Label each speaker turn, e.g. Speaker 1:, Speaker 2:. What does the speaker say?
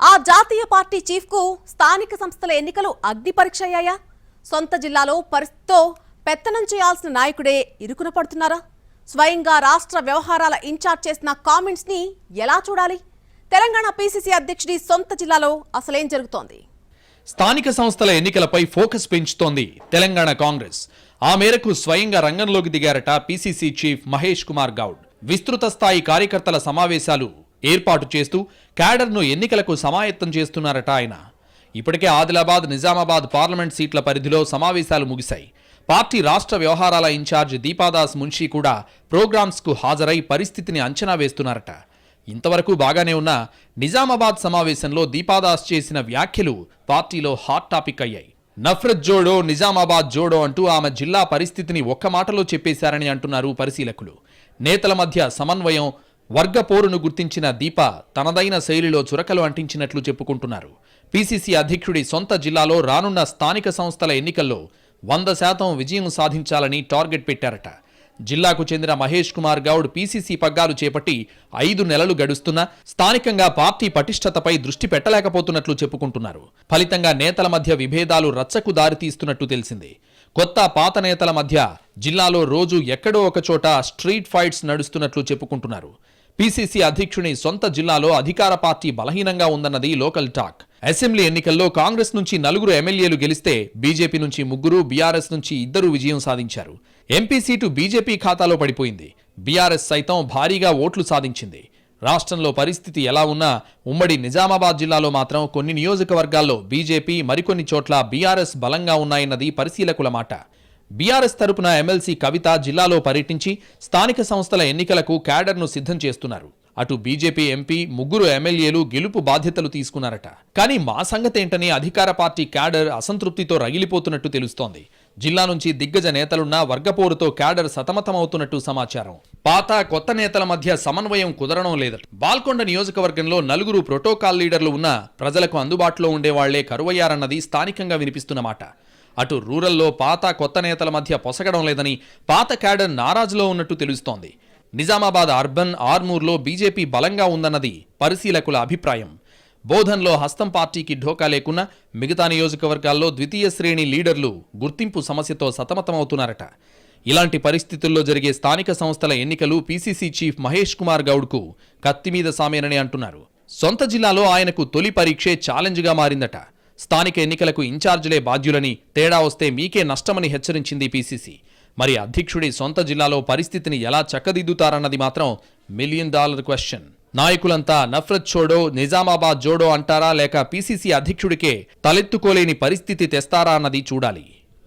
Speaker 1: ఆ జాతీయ పార్టీ చీఫ్కు స్థానిక సంస్థల ఎన్నికలు అగ్ని పరీక్ష అయ్యాయా సొంత జిల్లాలో పరిస్థితితో పెత్తనం చేయాల్సిన నాయకుడే ఇరుకున పడుతున్నారా? స్వయంగా రాష్ట్ర వ్యవహారాల ఇన్ఛార్జ్ చేసిన కామెంట్స్ని ఎలా చూడాలి? తెలంగాణ పీసీసీ అధ్యక్షుడి సొంత జిల్లాలో అసలేం జరుగుతోంది?
Speaker 2: స్థానిక సంస్థల ఎన్నికలపై ఫోకస్ పెంచుతోంది తెలంగాణ కాంగ్రెస్. ఆ మేరకు స్వయంగా రంగంలోకి దిగారట పీసీసీ చీఫ్ మహేష్ కుమార్ గౌడ్. విస్తృత స్థాయి కార్యకర్తల సమావేశాలు ఏర్పాటు చేస్తూ క్యాడర్ను ఎన్నికలకు సమాయత్తం చేస్తున్నారట ఆయన. ఇప్పటికే ఆదిలాబాద్ నిజామాబాద్ పార్లమెంట్ సీట్ల పరిధిలో సమావేశాలు ముగిశాయి. పార్టీ రాష్ట్ర వ్యవహారాల ఇన్ఛార్జ్ దీపాదాస్ మున్షీ కూడా ప్రోగ్రామ్స్కు హాజరై పరిస్థితిని అంచనా వేస్తున్నారట. ఇంతవరకు బాగానే ఉన్న నిజామాబాద్ సమావేశంలో దీపాదాస్ చేసిన వ్యాఖ్యలు పార్టీలో హాట్ టాపిక్ అయ్యాయి. నఫ్రత్ జోడో నిజామాబాద్ జోడో అంటూ ఆమె జిల్లా పరిస్థితిని ఒక్క మాటలో చెప్పేశారని అంటున్నారు పరిశీలకులు. నేతల మధ్య సమన్వయం వర్గ పోరును గుర్తించిన దీప తనదైన శైలిలో చురకలు అంటించినట్లు చెప్పుకుంటున్నారు. పీసీసీ అధ్యక్షుడి సొంత జిల్లాలో రానున్న స్థానిక సంస్థల ఎన్నికల్లో వంద శాతం విజయం సాధించాలని టార్గెట్ పెట్టారట. జిల్లాకు చెందిన మహేష్ కుమార్ గౌడ్ పీసీసీ పగ్గాలు చేపట్టి ఐదు నెలలు గడుస్తున్నా స్థానికంగా పార్టీ పటిష్టతపై దృష్టి పెట్టలేకపోతున్నట్లు చెప్పుకుంటున్నారు. ఫలితంగా నేతల మధ్య విభేదాలు రచ్చకు దారితీస్తున్నట్టు తెలిసింది. కొత్త పాత నేతల మధ్య జిల్లాలో రోజు ఎక్కడో ఒకచోట స్ట్రీట్ ఫైట్స్ నడుస్తున్నట్లు చెప్పుకుంటున్నారు. పీసీసీ అధ్యక్షుని సొంత జిల్లాలో అధికార పార్టీ బలహీనంగా ఉందన్నది లోకల్ టాక్. అసెంబ్లీ ఎన్నికల్లో కాంగ్రెస్ నుంచి నలుగురు ఎమ్మెల్యేలు గెలిస్తే బీజేపీ నుంచి ముగ్గురు బీఆర్ఎస్ నుంచి ఇద్దరు విజయం సాధించారు. ఎంపీ సీటు బీజేపీ ఖాతాలో పడిపోయింది. బీఆర్ఎస్ సైతం భారీగా ఓట్లు సాధించింది. రాష్ట్రంలో పరిస్థితి ఎలా ఉన్నా ఉమ్మడి నిజామాబాద్ జిల్లాలో మాత్రం కొన్ని నియోజకవర్గాల్లో బీజేపీ మరికొన్ని చోట్ల బీఆర్ఎస్ బలంగా ఉన్నాయన్నది పరిశీలకుల మాట. బీఆర్ఎస్ తరపున ఎమ్మెల్సీ కవిత జిల్లాలో పర్యటించి స్థానిక సంస్థల ఎన్నికలకు క్యాడర్ను సిద్ధం చేస్తున్నారు. అటు బీజేపీ ఎంపీ ముగ్గురు ఎమ్మెల్యేలు గెలుపు బాధ్యతలు తీసుకున్నారట. కానీ మా సంగతేంటని అధికార పార్టీ క్యాడర్ అసంతృప్తితో రగిలిపోతున్నట్టు తెలుస్తోంది. జిల్లా నుంచి దిగ్గజ నేతలున్న వర్గపోరుతో క్యాడర్ సతమతమవుతున్నట్టు సమాచారం. పాత కొత్త నేతల మధ్య సమన్వయం కుదరడం లేదట బాల్కొండ నియోజకవర్గంలో నలుగురు ప్రోటోకాల్ లీడర్లు ఉన్న ప్రజలకు అందుబాటులో ఉండేవాళ్ళే కరువయ్యారన్నది స్థానికంగా వినిపిస్తున్న మాట. అటు రూరల్లో పాత కొత్త నేతల మధ్య పొసగడం లేదని పాత క్యాడర్ నారాజులో ఉన్నట్టు తెలుస్తోంది. నిజామాబాద్ అర్బన్ ఆర్మూర్లో బీజేపీ బలంగా ఉందన్నది పరిశీలకుల అభిప్రాయం. బోధన్లో హస్తం పార్టీకి ఢోకా లేకున్నా మిగతా నియోజకవర్గాల్లో ద్వితీయ శ్రేణి లీడర్లు గుర్తింపు సమస్యతో సతమతమవుతున్నారట. ఇలాంటి పరిస్థితుల్లో జరిగే స్థానిక సంస్థల ఎన్నికలు పీసీసీ చీఫ్ మహేష్ కుమార్ గౌడ్కు కత్తిమీద సామేనని అంటున్నారు. సొంత జిల్లాలో ఆయనకు తొలి పరీక్షే ఛాలెంజ్గా మారిందట. స్థానిక ఎన్నికలకు ఇన్ఛార్జీలే బాధ్యులని తేడా వస్తే మీకే నష్టమని హెచ్చరించింది పీసీసీ. మరి అధ్యక్షుడి సొంత జిల్లాలో పరిస్థితిని ఎలా చక్కదిద్దుతారన్నది మాత్రం మిలియన్ డాలర్ క్వశ్చన్. నాయకులంతా నఫ్రత్ చోడో నిజామాబాద్ జోడో అంటారా లేక పీసీసీ అధ్యక్షుడికే తలెత్తుకోలేని పరిస్థితి తెస్తారా అన్నది చూడాలి.